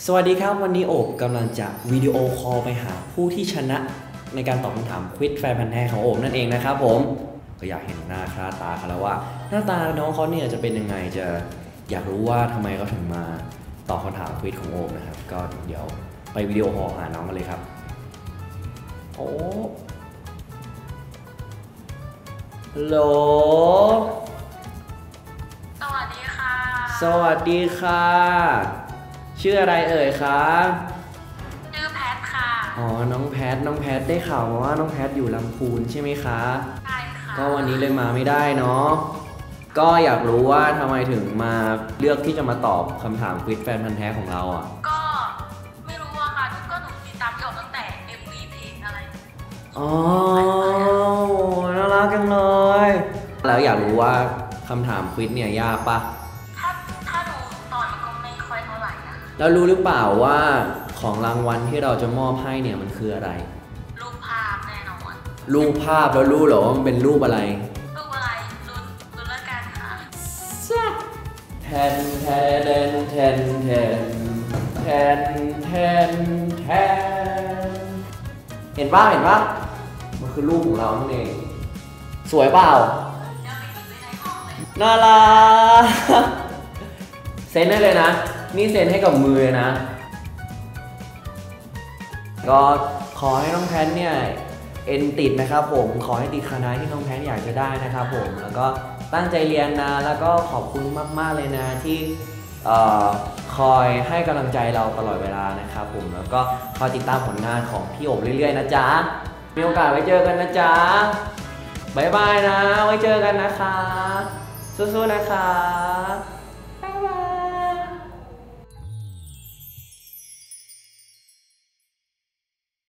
สวัสดีครับวันนี้โอบกำลังจะวิดีโอคอลไปหาผู้ที่ชนะในการตอบคำถามควิดแฟนพันธ์แท้ของโอบนั่นเองนะครับผมก็อยากเห็นหน้าค่าตาเขาแล้วว่า หน้าตาน้องเขาเนี่ยจะเป็นยังไงจะอยากรู้ว่าทำไมเขาถึงมาตอบคำถามควิดของโอบนะครับ ก็เดี๋ยวไปวิดีโอคอลหาน้องกันเลยครับ โอ้ฮัลโหลสวัสดีค่ะ สวัสดีค่ะ ชื่ออะไรเอ่ยคะชื่อแพทค่ะ อ๋อ น้องแพท น้องแพทได้ข่าวมาว่าน้องแพทอยู่ลำพูนใช่ไหมคะ ใช่ค่ะ ก็วันนี้เลยมาไม่ได้เนาะ ก็อยากรู้ว่าทำไมถึงมาเลือกที่จะมาตอบคำถามควิดแฟนพันธ์แท้ของเราอะ ก็ไม่รู้อะค่ะก็หนูติดตามพี่โอบตั้งแต่ MV เพลงอะไร อ๋อ น่ารักจังเลย แล้วอยากรู้ว่าคำถามควิดเนี่ยยากปะ แล้วรู้หรือเปล่าว่าของรางวัลที่เราจะมอบให้เนี่ยมันคืออะไร รูปภาพแน่นอนรูปภาพแล้วรู้เหรอว่ามันเป็นรูปอะไร รูปอะไรลุ้นลุ้นแล้วกันค่ะแทนแทนแทนแทนแทนแทนแทนเห็นป่ะเห็นป่ะมันคือรูปของเรานั่นเองสวยเปล่าเดี๋ยวไปดูไว้ในห้องเลยน่ารักเซ็นได้เลยนะ นี่เซ็นให้กับมือเลยนะ ก็ขอให้น้องแพนเนี่ยเอ็นติดนะครับผมขอให้ติดคณะที่น้องแพนอยากจะได้นะครับผมแล้วก็ตั้งใจเรียนนะแล้วก็ขอบคุณมาก ๆเลยนะที่คอยให้กำลังใจเราตลอดเวลานะครับผมแล้วก็คอยติดตามผลงานของพี่โอบเรื่อยๆนะจ๊ะมีโอกาสไว้เจอกันนะจ๊ะบายบายนะ ไว้เจอกันนะคะสู้ๆนะคะ